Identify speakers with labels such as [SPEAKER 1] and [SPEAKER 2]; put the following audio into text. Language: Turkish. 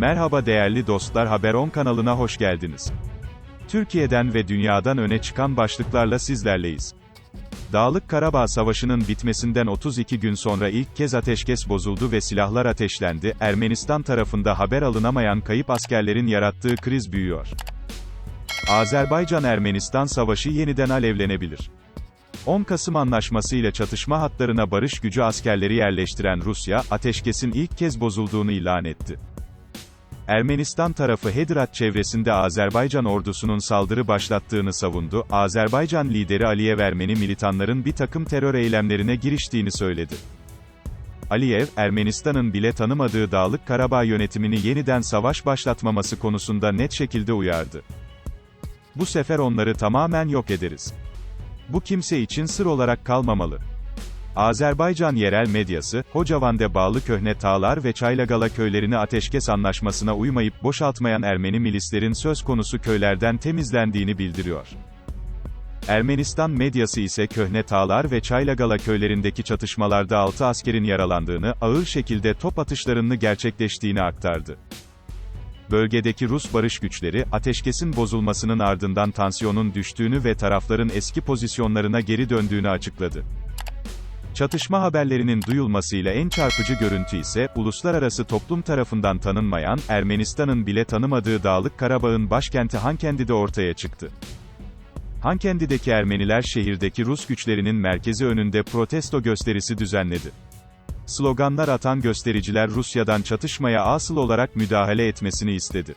[SPEAKER 1] Merhaba değerli dostlar Haber 10 kanalına hoş geldiniz. Türkiye'den ve dünyadan öne çıkan başlıklarla sizlerleyiz. Dağlık Karabağ Savaşı'nın bitmesinden 32 gün sonra ilk kez ateşkes bozuldu ve silahlar ateşlendi. Ermenistan tarafında haber alınamayan kayıp askerlerin yarattığı kriz büyüyor. Azerbaycan-Ermenistan savaşı yeniden alevlenebilir. 10 Kasım Anlaşması ile çatışma hatlarına barış gücü askerleri yerleştiren Rusya, ateşkesin ilk kez bozulduğunu ilan etti. Ermenistan tarafı Hedirat çevresinde Azerbaycan ordusunun saldırı başlattığını savundu, Azerbaycan lideri Aliyev Ermeni militanların bir takım terör eylemlerine giriştiğini söyledi. Aliyev, Ermenistan'ın bile tanımadığı Dağlık Karabağ yönetimini yeniden savaş başlatmaması konusunda net şekilde uyardı. Bu sefer onları tamamen yok ederiz. Bu kimse için sır olarak kalmamalı. Azerbaycan yerel medyası, Hocavan'de bağlı Köhne Tağlar ve Çaylagala köylerini ateşkes anlaşmasına uymayıp boşaltmayan Ermeni milislerin söz konusu köylerden temizlendiğini bildiriyor. Ermenistan medyası ise Köhne Tağlar ve Çaylagala köylerindeki çatışmalarda 6 askerin yaralandığını, ağır şekilde top atışlarını gerçekleştiğini aktardı. Bölgedeki Rus barış güçleri, ateşkesin bozulmasının ardından tansiyonun düştüğünü ve tarafların eski pozisyonlarına geri döndüğünü açıkladı. Çatışma haberlerinin duyulmasıyla en çarpıcı görüntü ise, uluslararası toplum tarafından tanınmayan, Ermenistan'ın bile tanımadığı Dağlık Karabağ'ın başkenti Hankendi'de ortaya çıktı. Hankendi'deki Ermeniler şehirdeki Rus güçlerinin merkezi önünde protesto gösterisi düzenledi. Sloganlar atan göstericiler Rusya'dan çatışmaya asıl olarak müdahale etmesini istedi.